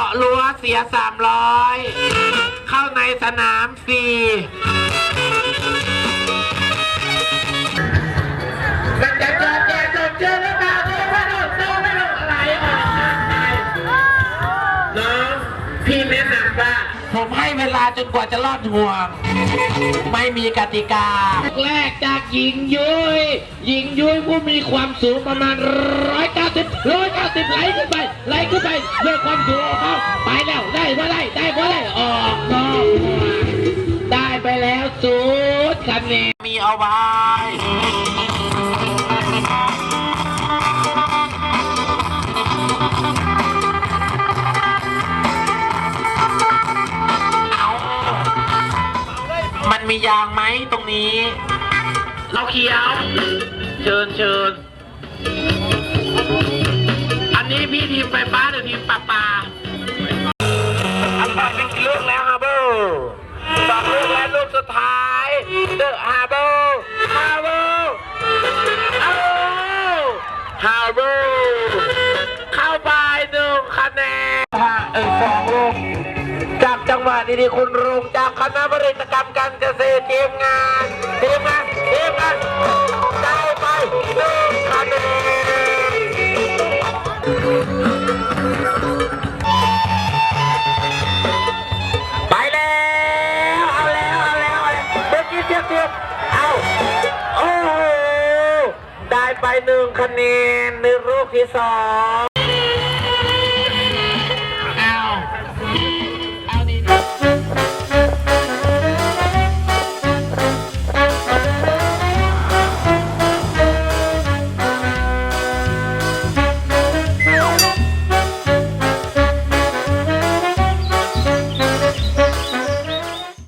เกาะรั้วเสียสามร้อยเข้าในสนามฟรีมันจะเจอแจกจนเจอหรือเปล่าเจอไม่รู้เจอไม่รู้อะไรออกทางไปน้องพี่แนะนำว่าผมให้เวลาจนกว่าจะรอดห่วง ไม่มีกติกา แรกจากหญิงยุ้ยหญิงยุ้ยผู้มีความสูงประมาณร้อยเก้าสิบร้อยเก้าสิบไหลขึ้นไปไหลขึ้นไปด้วยความสูง แล้วได้บ่ได้ได้บ่ได้ออกนอกห่วงได้ไปแล้วศูนย์คะแนนมีเอาไว้มันมียางไหมตรงนี้ เราเขียว เชิญเชิญ อันนี้พี่ทีมไฟฟ้าหรือทีมปลาปลา สุดท้ายเดอะฮาร์เบอร์ฮาร์เบอร์ฮาร์เบอร์ฮาร์เบเข้าไปหนึ่งคะแนนฮะเออสองลูกจากจังหวัดดีๆคุณรุงจากคณะบริกรรมการเกษตรทีมงาน บเทียบเอาโอ้โหได้ไปหนึ่งคะแนนในรูปที่สอง